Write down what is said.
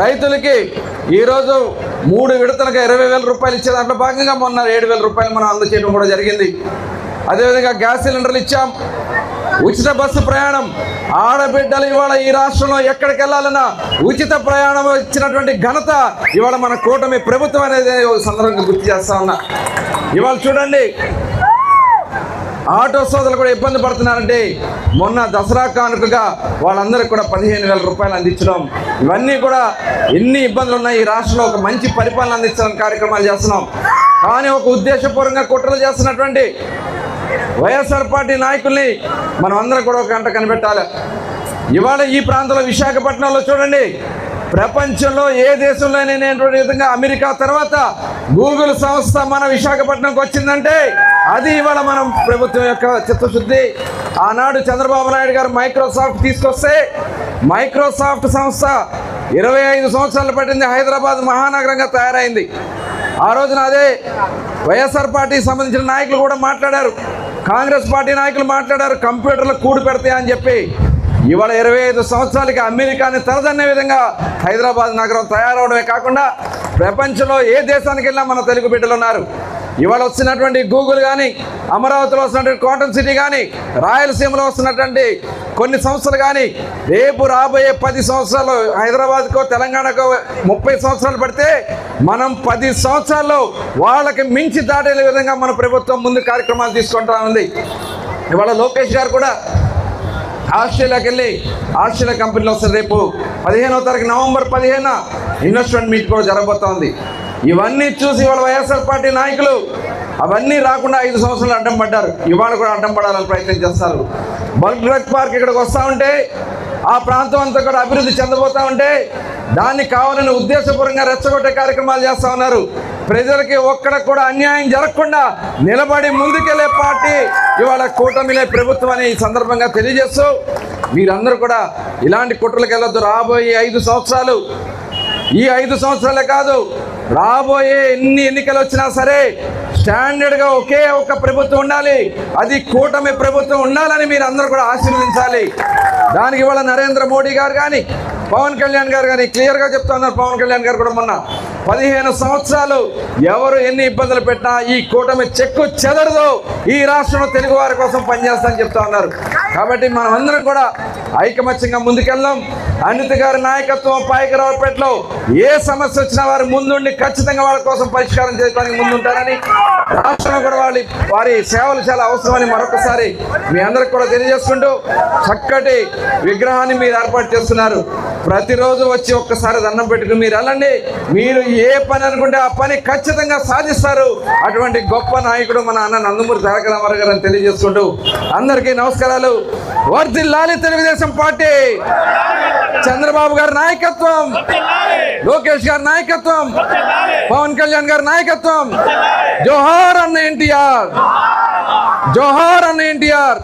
రైతులకి ఈరోజు మూడు విడతలకు ఇరవై వేల రూపాయలు ఇచ్చే దాంట్లో భాగంగా మొన్న ఏడు వేల రూపాయలు మనం అందచేయడం కూడా జరిగింది. అదేవిధంగా గ్యాస్ సిలిండర్లు ఇచ్చాం. ఉచిత బస్సు ప్రయాణం. ఆడబిడ్డలు ఇవాళ ఈ రాష్ట్రంలో ఎక్కడికి వెళ్ళాలన్నా ఉచిత ప్రయాణం ఇచ్చినటువంటి ఘనత ఇవాళ మన కూటమి ప్రభుత్వం అనేది సందర్భంగా గుర్తు చేస్తా ఉన్నా. ఇవాళ చూడండి ఆటో సోదరులు కూడా ఇబ్బంది పడుతున్నారంటే మొన్న దసరా కానుకగా వాళ్ళందరికీ కూడా పదిహేను వేల రూపాయలు అందించడం. ఇవన్నీ కూడా ఎన్ని ఇబ్బందులు ఉన్నాయి. ఈ రాష్ట్రంలో ఒక మంచి పరిపాలన అందించడం కార్యక్రమాలు చేస్తున్నాం. కానీ ఒక ఉద్దేశపూర్వకంగా కుట్రలు చేస్తున్నటువంటి వైఎస్ఆర్ పార్టీ నాయకుల్ని మనం అందరం కూడా ఒక గంట కనిపెట్టాలి. ఇవాళ ఈ ప్రాంతంలో విశాఖపట్నంలో చూడండి. ప్రపంచంలో ఏ దేశంలో లేనటువంటి విధంగా అమెరికా తర్వాత గూగుల్ సంస్థ మన విశాఖపట్నంకి వచ్చిందంటే అది ఇవాళ మనం ప్రభుత్వం యొక్క చిత్తశుద్ధి. ఆనాడు చంద్రబాబు నాయుడు గారు మైక్రోసాఫ్ట్ తీసుకొస్తే మైక్రోసాఫ్ట్ సంస్థ ఇరవై ఐదు సంవత్సరాలు పట్టింది హైదరాబాద్ మహానగరంగా తయారైంది. ఆ రోజున అదే వైఎస్ఆర్ పార్టీకి సంబంధించిన నాయకులు కూడా మాట్లాడారు. కాంగ్రెస్ పార్టీ నాయకులు మాట్లాడారు కంప్యూటర్లు కూడు పెడతాయి అని చెప్పి ఇవాళ ఇరవై ఐదు సంవత్సరాలకి అమెరికాని తలదన్నే విధంగా హైదరాబాద్ నగరం తయారవడమే కాకుండా ప్రపంచంలో ఏ దేశానికి వెళ్ళినా మన తెలుగు బిడ్డలు ఉన్నారు. ఇవాళ వచ్చినటువంటి గూగుల్ కానీ అమరావతిలో వస్తున్నటువంటి కాటన్ సిటీ కానీ రాయలసీమలో వస్తున్నటువంటి కొన్ని సంస్థలు కానీ రేపు రాబోయే పది సంవత్సరాలు హైదరాబాద్కో తెలంగాణకో ముప్పై సంవత్సరాలు పడితే మనం పది సంవత్సరాల్లో వాళ్ళకి మించి దాటే విధంగా మన ప్రభుత్వం ముందు కార్యక్రమాలు తీసుకుంటా ఉంది. ఇవాళ లోకేష్ గారు కూడా ఆస్ట్రేలియాకి వెళ్ళి ఆస్ట్రేలియా కంపెనీలో వస్తారు రేపు పదిహేనో తారీఖు నవంబర్ పదిహేన ఇన్వెస్ట్మెంట్ మీట్ కూడా జరగబోతోంది. ఇవన్నీ చూసి వాళ్ళ వైఎస్ఆర్ పార్టీ నాయకులు అవన్నీ రాకుండా ఐదు సంవత్సరాలు అడ్డం పడ్డారు. ఇవాళ కూడా అడ్డం పడాలని ప్రయత్నం చేస్తారు. బల్క్ డ్రగ్ పార్క్ ఇక్కడికి వస్తూ ఉంటే ఆ ప్రాంతం అంతా కూడా అభివృద్ధి చెందబోతా ఉంటే దాన్ని కావాలని ఉద్దేశపూర్వకంగా రెచ్చగొట్టే కార్యక్రమాలు చేస్తూ ఉన్నారు. ప్రజలకి ఒక్కడ కూడా అన్యాయం జరగకుండా నిలబడి ముందుకెళ్ళే పార్టీ ఇవాళ కూటమిలే ప్రభుత్వం అని ఈ సందర్భంగా తెలియజేస్తూ మీరందరూ కూడా ఇలాంటి కుట్రలకు వెళ్ళొద్దు రాబోయే ఐదు సంవత్సరాలు. ఈ ఐదు సంవత్సరాలే కాదు రాబోయే ఎన్ని ఎన్నికలు వచ్చినా సరే స్టాండర్డ్గా ఒకే ఒక ప్రభుత్వం ఉండాలి. అది కూటమి ప్రభుత్వం ఉండాలని మీరు అందరూ కూడా ఆశీర్వదించాలి. దానికి ఇవాళ నరేంద్ర మోడీ గారు కానీ పవన్ కళ్యాణ్ గారు కానీ క్లియర్గా చెప్తా ఉన్నారు. పవన్ కళ్యాణ్ గారు కూడా మొన్న పదిహేను సంవత్సరాలు ఎవరు ఎన్ని ఇబ్బందులు పెట్టినా ఈ కూటమి చెక్కు చెదరదు. ఈ రాష్ట్రంలో తెలుగు వారి కోసం పనిచేస్తామని చెప్తా ఉన్నారు. కాబట్టి మనం అందరం కూడా ఐకమత్యంగా ముందుకెళ్దాం. అనిత గారి నాయకత్వం పాయకరావుపేటలో ఏ సమస్య వచ్చినా వారు ముందుండి ఖచ్చితంగా వాళ్ళ కోసం పరిష్కారం చేయడానికి ముందుంటారని రాష్ట్రంలో కూడా వాళ్ళ వారి సేవలు చాలా అవసరమని మరొకసారి మీ అందరికి కూడా తెలియజేసుకుంటూ చక్కటి విగ్రహాన్ని మీరు ఏర్పాటు చేస్తున్నారు. ప్రతిరోజు వచ్చి ఒక్కసారి దండం పెట్టుకుని మీరు వెళ్ళండి. మీరు ఏ పని అనుకుంటే ఆ పని ఖచ్చితంగా సాధిస్తారు. అటువంటి గొప్ప నాయకుడు మన అన్న నందమూరి తారక రామారావు గారు అని తెలియజేసుకుంటూ అందరికీ నమస్కారాలు. వర్ధిల్లాలి తెలుగుదేశం పార్టీ. చంద్రబాబు గారి నాయకత్వం. లోకేష్ గారి నాయకత్వం. పవన్ కళ్యాణ్ గారి నాయకత్వం. జోహార్ అన్న ఎన్టీఆర్. జోహార్ అన్న ఎన్టీఆర్.